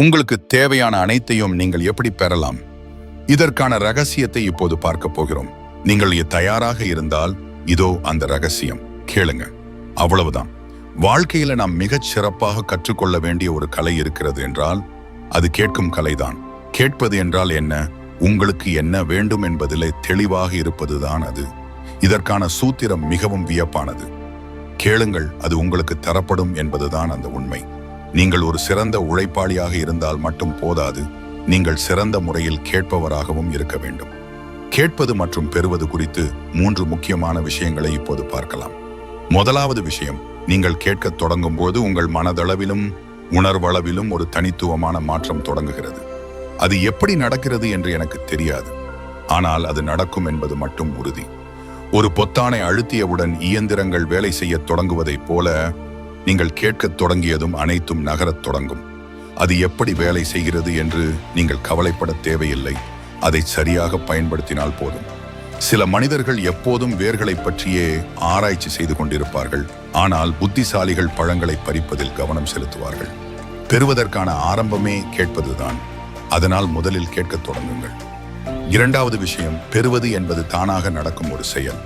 உங்களுக்கு தேவையான அனைத்தையும் நீங்கள் எப்படி பெறலாம்? இதற்கான ரகசியத்தை இப்போது பார்க்க போகிறோம். நீங்கள் தயாராக இருந்தால் இதோ அந்த ரகசியம். கேளுங்க. அவ்வளவுதான். வாழ்க்கையில நாம் மிகச் சிறப்பாக கற்றுக்கொள்ள வேண்டிய ஒரு கலை இருக்கிறது என்றால் அது கேட்கும் கலைதான். கேட்பது என்றால் என்ன? உங்களுக்கு என்ன வேண்டும் என்பதிலே தெளிவாக இருப்பதுதான் அது. இதற்கான சூத்திரம் மிகவும் வியப்பானது. கேளுங்கள் அது உங்களுக்கு தரப்படும் என்பதுதான் அந்த உண்மை. நீங்கள் ஒரு சிறந்த உழைப்பாளியாக இருந்தால் மட்டும் போதாது. நீங்கள் சிறந்த முறையில் கேட்பவராகவும் இருக்க வேண்டும். கேட்பது மற்றும் பெறுவது குறித்து மூன்று முக்கியமான விஷயங்களை இப்போது பார்க்கலாம். முதலாவது விஷயம் நீங்கள் கேட்கத் தொடங்கும் போது உங்கள் மனதளவிலும் உணர்வளவிலும் ஒரு தனித்துவமான மாற்றம் தொடங்குகிறது. அது எப்படி நடக்கிறது என்று எனக்கு தெரியாது. ஆனால் அது நடக்கும் என்பது மட்டும் உறுதி. ஒரு பொத்தானை அழுத்தியவுடன் இயந்திரங்கள் வேலை செய்யத் தொடங்குவதைப் போல நீங்கள் கேட்கத் தொடங்கியதும் அனைத்தும் நகரத் தொடங்கும். அது எப்படி வேலை செய்கிறது என்று நீங்கள் கவலைப்பட தேவையில்லை. அதை சரியாக பயன்படுத்தினால் போதும். சில மனிதர்கள் எப்போதும் வேர்களை பற்றியே ஆராய்ச்சி செய்து கொண்டிருப்பார்கள். ஆனால் புத்திசாலிகள் பழங்களை பறிப்பதில் கவனம் செலுத்துவார்கள். பெறுவதற்கான ஆரம்பமே கேட்பதுதான். அதனால் முதலில் கேட்கத் தொடங்குங்கள். இரண்டாவது விஷயம் பெறுவது என்பது தானாக நடக்கும் ஒரு செயல்.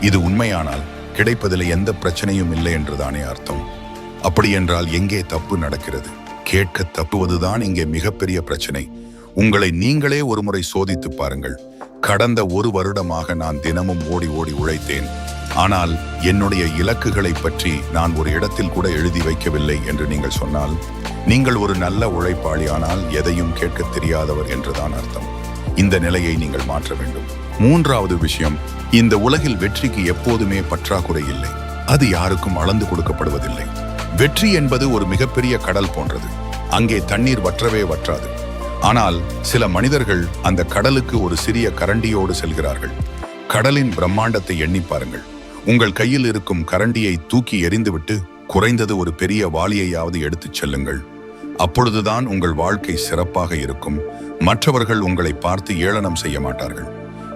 இது உண்மையானால் கிடைப்பதில் எந்த பிரச்சனையும் இல்லை என்றுதானே அர்த்தம். அப்படியென்றால் எங்கே தப்பு நடக்கிறது? கேட்க தப்புவதுதான் இங்கே மிகப்பெரிய பிரச்சனை. உங்களை நீங்களே ஒருமுறை சோதித்து பாருங்கள். கடந்த ஒரு வருடமாக நான் தினமும் ஓடி ஓடி உழைத்தேன். ஆனால் என்னுடைய இலக்குகளை பற்றி நான் ஒரு இடத்தில் கூட எழுதி வைக்கவில்லை என்று நீங்கள் சொன்னால் நீங்கள் ஒரு நல்ல உழைப்பாளியானால் எதையும் கேட்க தெரியாதவர் என்றுதான் அர்த்தம். இந்த நிலையை நீங்கள் மாற்ற வேண்டும். மூன்றாவது விஷயம் இந்த உலகில் வெற்றிக்கு எப்போதுமே பற்றாக்குறை இல்லை. அது யாருக்கும் அளந்து கொடுக்கப்படுவதில்லை. வெற்றி என்பது ஒரு மிகப்பெரிய கடல் போன்றது. அங்கே தண்ணீர் வற்றவே வற்றாது. ஆனால் சில மனிதர்கள் அந்த கடலுக்கு ஒரு சிறிய கரண்டியோடு செல்கிறார்கள். கடலின் பிரம்மாண்டத்தை எண்ணி பாருங்கள். உங்கள் கையில் இருக்கும் கரண்டியை தூக்கி எறிந்துவிட்டு குறைந்தது ஒரு பெரிய வாளியையாவது எடுத்துச் செல்லுங்கள். அப்பொழுதுதான் உங்கள் வாழ்க்கை சிறப்பாக இருக்கும். மற்றவர்கள் உங்களை பார்த்து ஏளனம் செய்ய மாட்டார்கள்.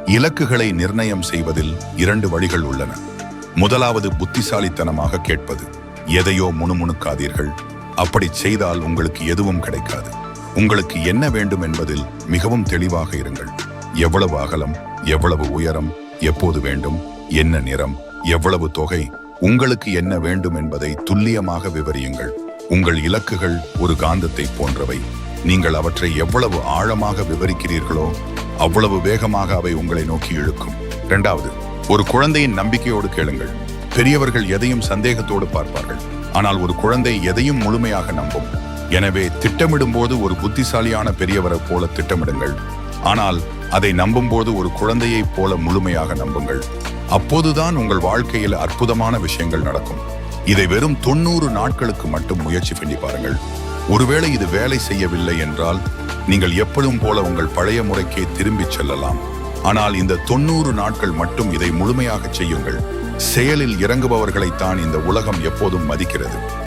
இலக்குகளை நிர்ணயம் செய்வதில் இரண்டு வழிகள் உள்ளன. முதலாவது புத்திசாலித்தனமாக கேட்பது. எதையோ முணுமுணுக்காதீர்கள். அப்படி செய்தால் உங்களுக்கு எதுவும் கிடைக்காது. உங்களுக்கு என்ன வேண்டும் என்பதில் மிகவும் தெளிவாக இருங்கள். எவ்வளவு அகலம் எவ்வளவு உயரம் எப்போது வேண்டும் என்ன நிறம் எவ்வளவு தொகை உங்களுக்கு என்ன வேண்டும் என்பதை துல்லியமாக விவரியுங்கள். உங்கள் இலக்குகள் ஒரு காந்தத்தை போன்றவை. நீங்கள் அவற்றை எவ்வளவு ஆழமாக விவரிக்கிறீர்களோ அவ்வளவு வேகமாக அவை உங்களை நோக்கி இழுக்கும். இரண்டாவது ஒரு குழந்தையின் நம்பிக்கையோடு கேளுங்கள். பெரியவர்கள் எதையும் சந்தேகத்தோடு பார்ப்பார்கள். ஆனால் ஒரு குழந்தை எதையும் முழுமையாக நம்பும். எனவே திட்டமிடும்போது ஒரு புத்திசாலியான பெரியவரை போல திட்டமிடுங்கள். ஆனால் அதை நம்பும்போது ஒரு குழந்தையைப் போல முழுமையாக நம்புங்கள். அப்போதுதான் உங்கள் வாழ்க்கையில் அற்புதமான விஷயங்கள் நடக்கும். இதை வெறும் தொண்ணூறு நாட்களுக்கு மட்டும் முயற்சி பண்ணி பாருங்கள். ஒருவேளை இது வேலை செய்யவில்லை என்றால் நீங்கள் எப்பொழுதும் போல உங்கள் பழைய முறைக்கே திரும்பிச் செல்லலாம். ஆனால் இந்த தொண்ணூறு நாட்கள் மட்டும் இதை முழுமையாக செய்யுங்கள். செயலில் இறங்குபவர்களைத்தான் இந்த உலகம் எப்போதும் மதிக்கிறது.